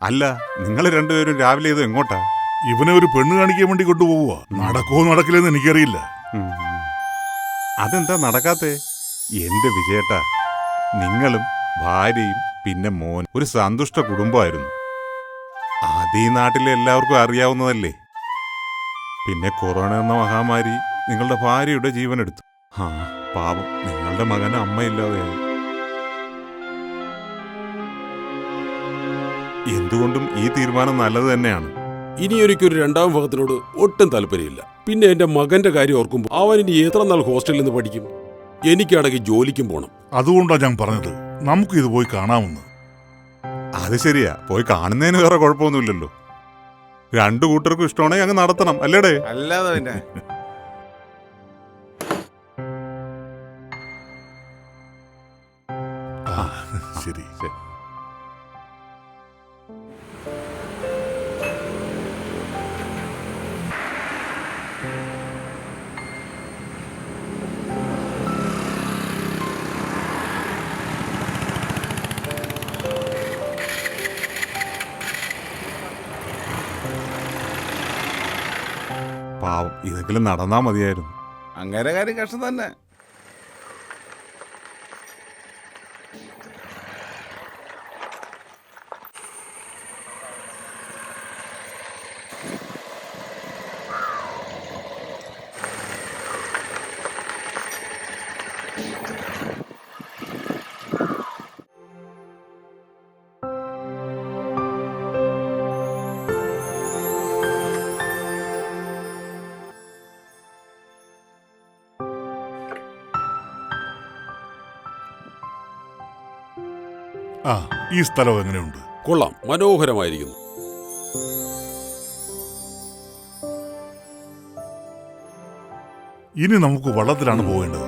അല്ല നിങ്ങൾ രണ്ടുപേരും രാവിലെ ഇത് എങ്ങോട്ടാ? ഇവനെ ഒരു പെണ്ണ് കാണിക്കാൻ വേണ്ടി കൊണ്ടുപോവുക നടക്കുമോ നടക്കില്ലെന്ന് എനിക്കറിയില്ല. അതെന്താ നടക്കാത്തേ? എന്റെ വിജയേട്ടാ നിങ്ങളും ഭാര്യയും പിന്നെ മോൻ ഒരു സന്തുഷ്ട കുടുംബമായിരുന്നു. അത് ഈ നാട്ടിലെ എല്ലാവർക്കും അറിയാവുന്നതല്ലേ? പിന്നെ കൊറോണ എന്ന മഹാമാരി നിങ്ങളുടെ ഭാര്യയുടെ ജീവനെടുത്തു. ആ പാപം നിങ്ങളുടെ മകന് അമ്മയില്ലാതെയായി. എന്തുകൊണ്ടും ഈ തീരുമാനം നല്ലത് തന്നെയാണ്. ഇനി എനിക്കൊരു രണ്ടാം ഭാഗത്തിനോട് ഒട്ടും താല്പര്യമില്ല. പിന്നെ എന്റെ മകന്റെ കാര്യം ഓർക്കുമ്പോൾ അവൻ ഇനി എത്ര നാൾ ഹോസ്റ്റലിൽ നിന്ന് പഠിക്കും? എനിക്കാണെങ്കിൽ ജോലിക്കും പോണം. അതുകൊണ്ടാണ് ഞാൻ പറഞ്ഞത്. നമുക്ക് ഇത് പോയി കാണാമെന്ന്. അത് ശരിയാ. പോയി കാണുന്നതിന് വേറെ കുഴപ്പമൊന്നുമില്ലല്ലോ. രണ്ടു കൂട്ടർക്കും ഇഷ്ടമാണെങ്കിൽ അങ്ങ് നടത്തണം. അല്ലേടേ? അല്ലാതെ പിന്നെ. ശരി ശരി. പാവം ഇതെങ്കിലും നടന്നാ മതിയായിരുന്നു. അങ്ങനെ കാര്യം കഷ്ടം തന്നെ. ആ ഈ സ്ഥലം എങ്ങനെയുണ്ട്? കൊള്ളാം. മനോഹരമായിരിക്കുന്നു. ഇനി നമുക്ക് വള്ളത്തിലാണ് പോകേണ്ടത്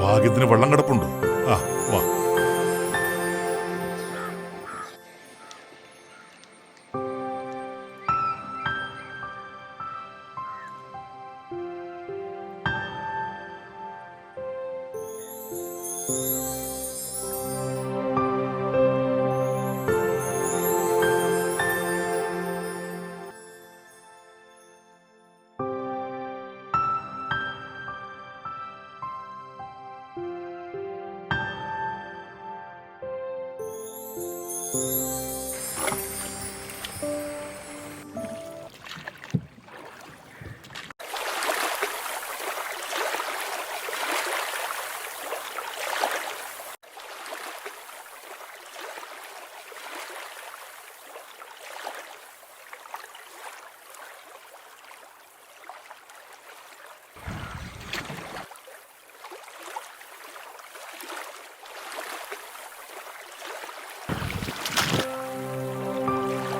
ഭാഗ്യത്തിന് വെള്ളം കിടപ്പുണ്ട്. ആ വാ.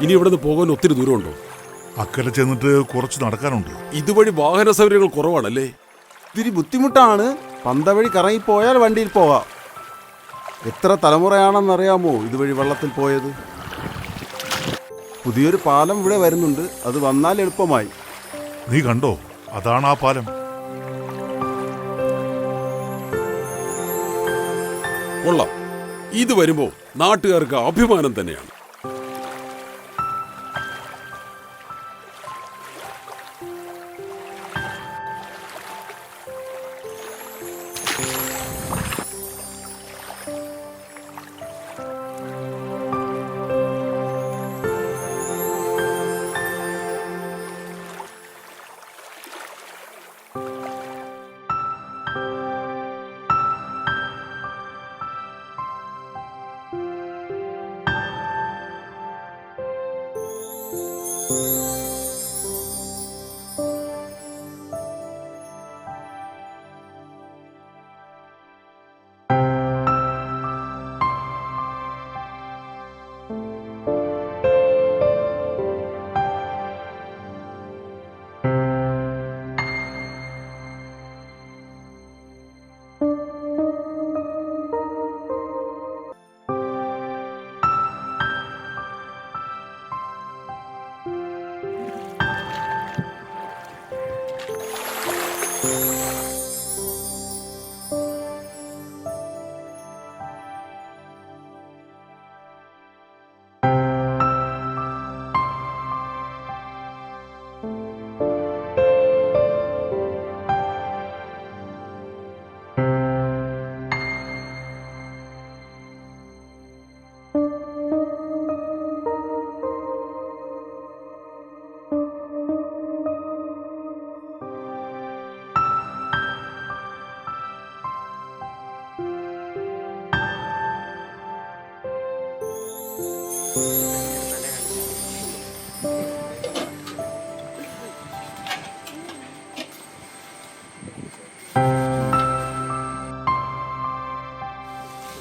ഇനി ഇവിടെ നിന്ന് പോകാൻ ഒത്തിരി ദൂരമുണ്ടോ? അക്കരെ ചെന്നിട്ട് കുറച്ച് നടക്കാനുണ്ട്? ഇതുവഴി വാഹന സൗകര്യങ്ങൾ കുറവാണല്ലേ? ഇത്തിരി ബുദ്ധിമുട്ടാണ്. പന്തവഴി കറങ്ങിപ്പോയാൽ വണ്ടിയിൽ പോകാം. എത്ര തലമുറയാണെന്നറിയാമോ ഇതുവഴി വെള്ളത്തിൽ പോയത്? പുതിയൊരു പാലം ഇവിടെ വരുന്നുണ്ട്. അത് വന്നാൽ എളുപ്പമായി. നീ കണ്ടോ? അതാണ് ആ പാലം. കൊള്ളാം. ഇത് വരുമ്പോ നാട്ടുകാർക്ക് അഭിമാനം തന്നെയാണ്.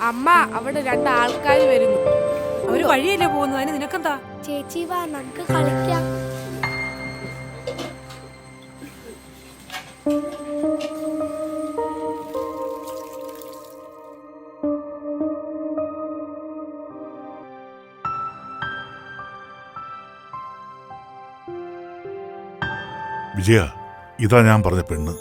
അമ്മ അവിടെ രണ്ടാൾക്കാർ വരുന്നു. അവർ വഴിയല്ലേ പോകുന്നതിന് നിനക്കെന്താ? ചേച്ചി വാ നമുക്ക് കളിക്കാം. വിജയ ഇതാ ഞാൻ പറഞ്ഞ പെണ്ണ്.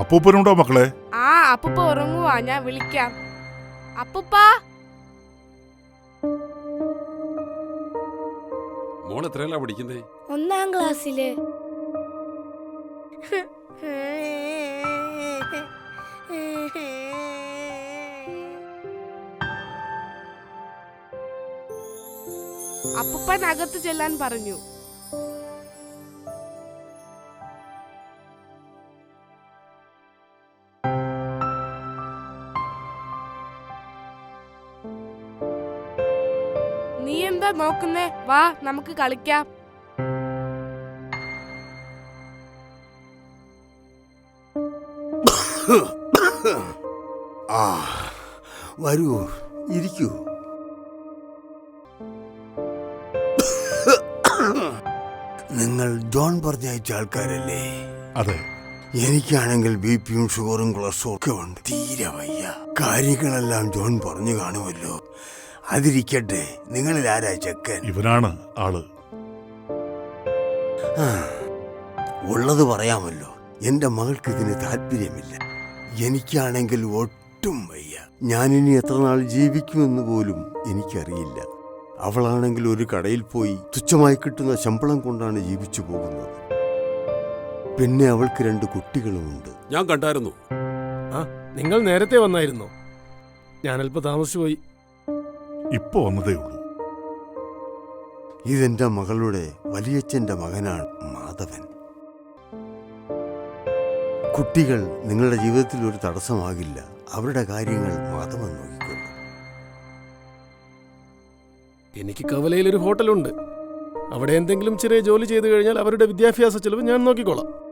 അപ്പൂപ്പനുണ്ടോ മക്കളെ? ആ അപ്പൂപ്പ ഉറങ്ങുവാ. ഞാൻ വിളിക്കാം. അപ്പൂപ്പ? മോൾ എത്രയല്ല പഠിക്കുന്നേ? ഒന്നാം ക്ലാസ്സിൽ. അപ്പുപ്പൻ അകത്ത് ചെല്ലാൻ പറഞ്ഞു. നീ എന്താ നോക്കുന്നേ? വാ നമുക്ക് കളിക്കാം. ആ വരൂ ഇരിക്കൂ. നിങ്ങൾ ജോൺ പറഞ്ഞയച്ച ആൾക്കാരല്ലേ? അതെ. എനിക്കാണെങ്കിൽ ബി പിയും ഷുഗറും കൊളസ്ട്രോളും ഒക്കെ ഉണ്ട്. തീരെ വയ്യ. കാര്യങ്ങളെല്ലാം ജോൺ പറഞ്ഞു കാണുമല്ലോ. അതിരിക്കട്ടെ നിങ്ങളിൽ ആരാ ചെക്കൻ? ഇവനാണ് ആൾ. ഉള്ളത് പറയാമല്ലോ. എന്റെ മകൾക്ക് ഇതിന് താല്പര്യമില്ല. എനിക്കാണെങ്കിൽ ഒട്ടും വയ്യ. ഞാനിനി എത്ര നാൾ ജീവിക്കുമെന്ന് പോലും എനിക്കറിയില്ല. അവളാണെങ്കിൽ ഒരു കടയിൽ പോയി തുച്ഛമായി കിട്ടുന്ന ശമ്പളം കൊണ്ടാണ് ജീവിച്ചു പോകുന്നത്. പിന്നെ അവൾക്ക് രണ്ട് കുട്ടികളുമുണ്ട്. ഞാൻ കണ്ടായിരുന്നു. ആ നിങ്ങൾ നേരത്തെ വന്നായിരുന്നു. ഞാനല്പ താമസിച്ചു പോയി. ഇപ്പൊ വന്നതേ ഉള്ളൂ. ഇതെന്റെ മകളുടെ വലിയച്ഛന്റെ മകനാണ് മാധവൻ. കുട്ടികൾ നിങ്ങളുടെ ജീവിതത്തിൽ ഒരു തടസ്സമാകില്ല. അവരുടെ കാര്യങ്ങൾ മാധവൻ നോക്കിക്കൊള്ളും. എനിക്ക് കവലയിൽ ഒരു ഹോട്ടലുണ്ട്. അവിടെ എന്തെങ്കിലും ചെറിയ ജോലി ചെയ്തു കഴിഞ്ഞാൽ അവരുടെ വിദ്യാഭ്യാസ ചെലവ് ഞാൻ നോക്കിക്കോളാം.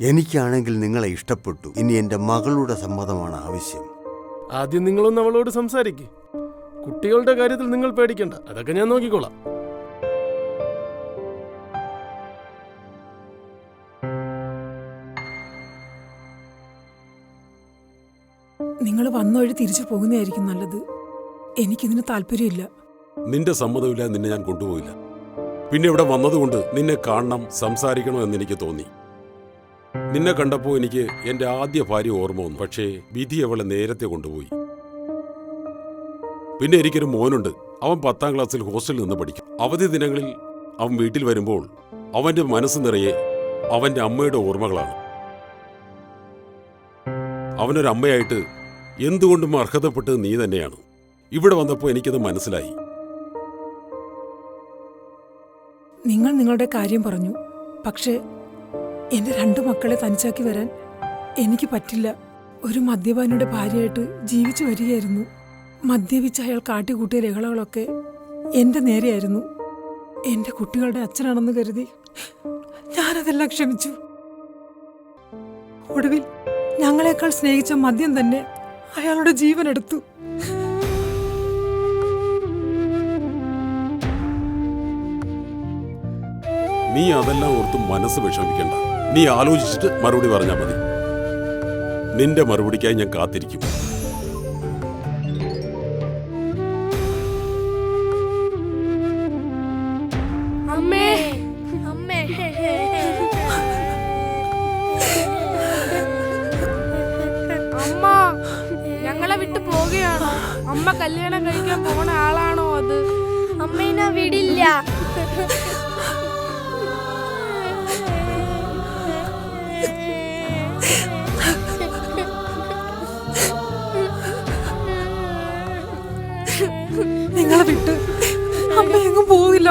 എനിക്കാണെങ്കിൽ നിങ്ങളെ ഇഷ്ടപ്പെട്ടു. ഇനി എന്റെ മകളുടെ സമ്മതമാണ് ആവശ്യം. ആദ്യം നിങ്ങളൊന്ന് അവളോട് സംസാരിക്കേ. കുട്ടികളുടെ കാര്യത്തിൽ നിങ്ങൾ പേടിക്കണ്ട. അതൊക്കെ ഞാൻ നോക്കിക്കോളാം. വഴി തിരിച്ചു പോകുന്നതായിരിക്കും നല്ലത്. എനിക്കിതിന് താല്പര്യമില്ല. നിന്റെ സമ്മതമില്ലാതെ നിന്നെ ഞാൻ കൊണ്ടുപോയില്ല പിന്നെ ഇവിടെ വന്നതുകൊണ്ട് നിന്നെ കാണണം സംസാരിക്കണം എന്ന് എനിക്ക് തോന്നി. നിന്നെ കണ്ടപ്പോൾ എനിക്ക് എന്റെ ആദ്യ ഭാര്യ ഓർമ്മ വന്നു. പക്ഷേ വിധി അവളെ നേരത്തെ കൊണ്ടുപോയി. പിന്നെ എനിക്കൊരു മോനുണ്ട്. അവൻ പത്താം ക്ലാസ്സിൽ ഹോസ്റ്റലിൽ നിന്ന് പഠിക്കും. അവധി ദിനങ്ങളിൽ അവൻ വീട്ടിൽ വരുമ്പോൾ അവന്റെ മനസ്സ് നിറയെ അവന്റെ അമ്മയുടെ ഓർമ്മകളാണ്. അവനൊരു അമ്മയായിട്ട് എന്തുകൊണ്ടും അർഹതപ്പെട്ടത് നീ തന്നെയാണ്. ഇവിടെ വന്നപ്പോൾ എനിക്കത് മനസ്സിലായി. നിങ്ങൾ നിങ്ങളുടെ കാര്യം പറഞ്ഞു. പക്ഷേ എന്റെ രണ്ടു മക്കളെ തനിച്ചാക്കി വരാൻ എനിക്ക് പറ്റില്ല. ഒരു മദ്യപാനിയുടെ ഭാര്യയായിട്ട് ജീവിച്ചു വരികയായിരുന്നു. മദ്യപിച്ച് അയാൾ കാട്ടിക്കൂട്ടിയ രഹളകളൊക്കെ എന്റെ നേരെയായിരുന്നു. എന്റെ കുട്ടികളുടെ അച്ഛനാണെന്ന് കരുതി ഞാനതെല്ലാം ക്ഷമിച്ചു. ഒടുവിൽ ഞങ്ങളെക്കാൾ സ്നേഹിച്ച മദ്യം തന്നെ അയാളുടെ ജീവൻ എടുത്തു. നീ അതെല്ലാം ഓർത്ത് മനസ്സ് വിഷമിക്കണ്ട. നീ ആലോചിച്ചിട്ട് മറുപടി പറഞ്ഞാൽ മതി. നിന്റെ മറുപടിക്കായി ഞാൻ കാത്തിരിക്കും.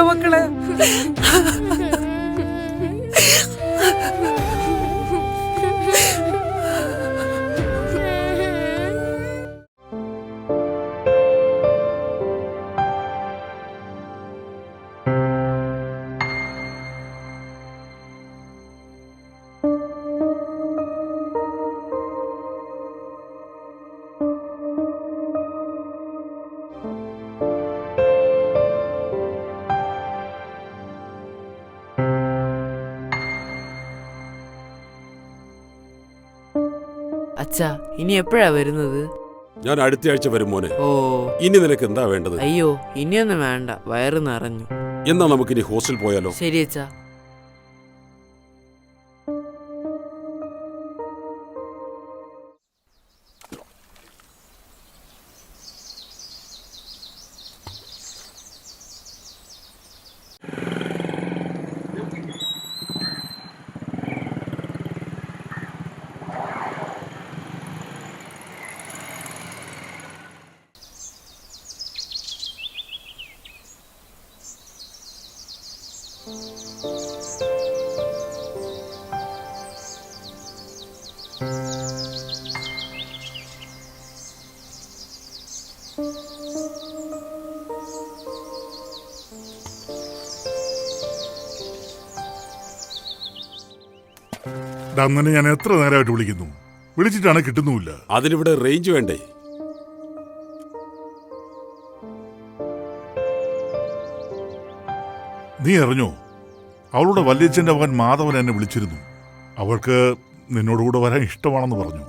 മക്കളെ. അച്ഛാ ഇനി എപ്പോഴാ വരുന്നത്? ഞാൻ അടുത്ത ആഴ്ച വരും മോനെ. ഓ. ഇനി നിനക്ക് എന്താ വേണ്ടത്? അയ്യോ ഇനിയൊന്നും വേണ്ട. വയറ് നിറഞ്ഞു. എന്നാ നമുക്കിനി ഹോസ്റ്റൽ പോയാലോ? ശരി അച്ഛാ. നിന്നെ ഞാൻ എത്ര നേരമായിട്ട് വിളിക്കുന്നു. വിളിച്ചിട്ടാണ് കിട്ടുന്നുമില്ല. അതിനിവിടെ റേഞ്ച് വേണ്ടേ? നീ അറിഞ്ഞോ? അവളുടെ വല്യച്ഛന്റെ മകൻ മാധവൻ എന്നെ വിളിച്ചിരുന്നു. അവൾക്ക് നിന്നോടുകൂടെ വരാൻ ഇഷ്ടമാണെന്ന് പറഞ്ഞു.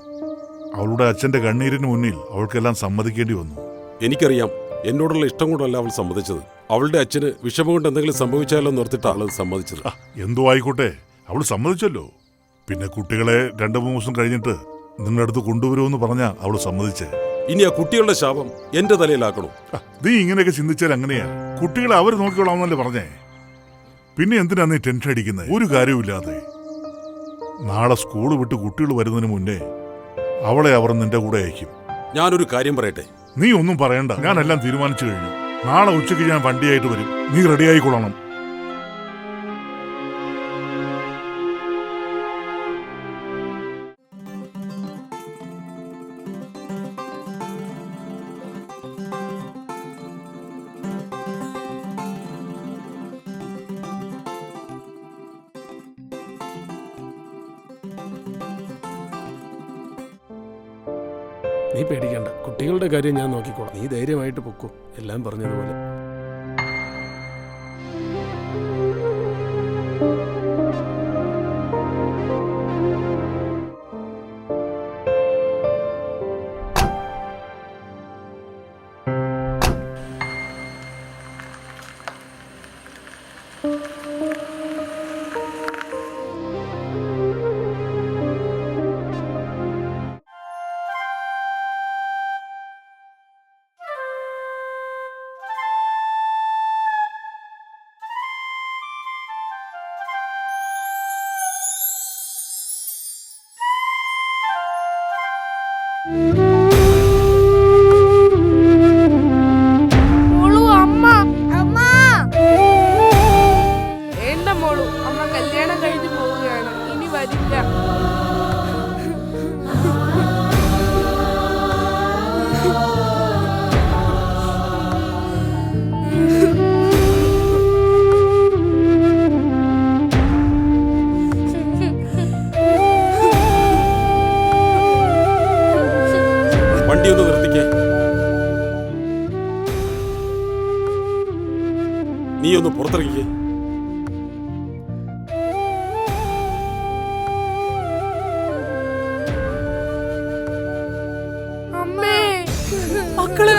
അവളുടെ അച്ഛന്റെ കണ്ണീരിന് മുന്നിൽ അവൾക്കെല്ലാം സമ്മതിക്കേണ്ടി വന്നു. എനിക്കറിയാം. എന്നോടുള്ള ഇഷ്ടം കൊണ്ടല്ല അവൾ സമ്മതിച്ചത്. അവളുടെ അച്ഛന് വിഷമം കൊണ്ട് എന്തെങ്കിലും സംഭവിച്ചാലോ നിർത്തിട്ടാണ് സമ്മതിച്ചത്. എന്തോ ആയിക്കോട്ടെ. അവൾ സമ്മതിച്ചല്ലോ. പിന്നെ കുട്ടികളെ രണ്ടു മൂന്ന് ദിവസം കഴിഞ്ഞിട്ട് നിങ്ങളുടെ അടുത്ത് കൊണ്ടുവരുമെന്ന് പറഞ്ഞാ അവൾ സമ്മതിച്ചേ. ഇനി ആ കുട്ടികളുടെ ശാപം എന്റെ തലയിലാക്കണോ? നീ ഇങ്ങനെയൊക്കെ ചിന്തിച്ചാൽ അങ്ങനെയാ. കുട്ടികളെ അവർ നോക്കിക്കോളാമെന്നല്ലേ പറഞ്ഞേ. പിന്നെ എന്തിനാ നീ ടെൻഷൻ അടിക്കുന്നത് ഒരു കാര്യവുമില്ലാതെ. നാളെ സ്കൂൾ വിട്ട് കുട്ടികൾ വരുന്നതിന് മുന്നേ അവളെ അവർ നിന്റെ കൂടെ അയക്കും. ഞാനൊരു കാര്യം പറയട്ടെ? നീ ഒന്നും പറയണ്ട. ഞാനെല്ലാം തീരുമാനിച്ചു കഴിഞ്ഞു. നാളെ ഉച്ചയ്ക്ക് ഞാൻ വണ്ടിയായിട്ട് വരും. നീ റെഡി നീ പേടിക്കണ്ട. കുട്ടികളുടെ കാര്യം ഞാൻ നോക്കിക്കോളാം. നീ ധൈര്യമായിട്ട് പൊക്കോ. എല്ലാം പറഞ്ഞതുപോലെ. Yeah. മക്കൾ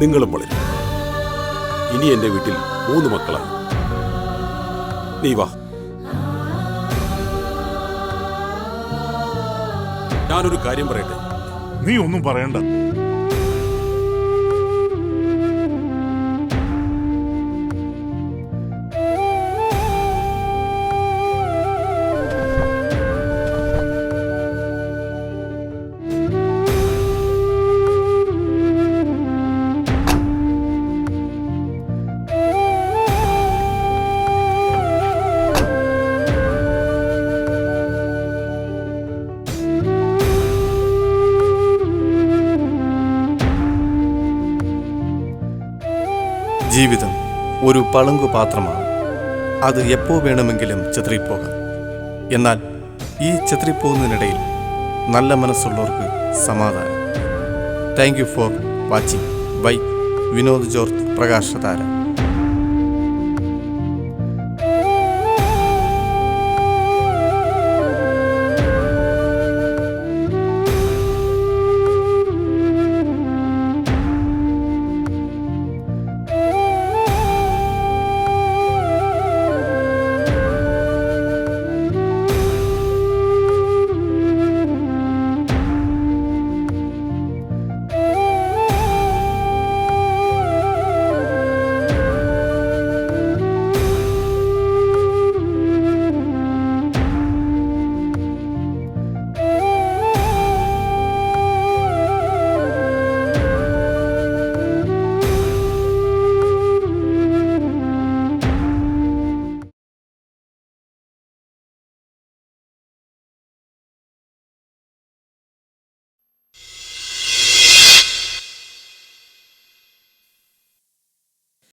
നിങ്ങളും വളരും ഇനി എന്റെ വീട്ടിൽ മൂന്ന് മക്കളാണ്. നീ വാ. ഞാനൊരു കാര്യം പറയട്ടെ? നീ ഒന്നും പറയണ്ട. ഒരു പളുങ്കു പാത്രമാണ്. അത് എപ്പോൾ വേണമെങ്കിലും ചിത്രിപ്പോകാം എന്നാൽ ഈ ചിത്രിപ്പോകുന്നതിനിടയിൽ നല്ല മനസ്സുള്ളവർക്ക് സമാധാനം. Thank you for watching. Bye. Vinod George Prakashadhara.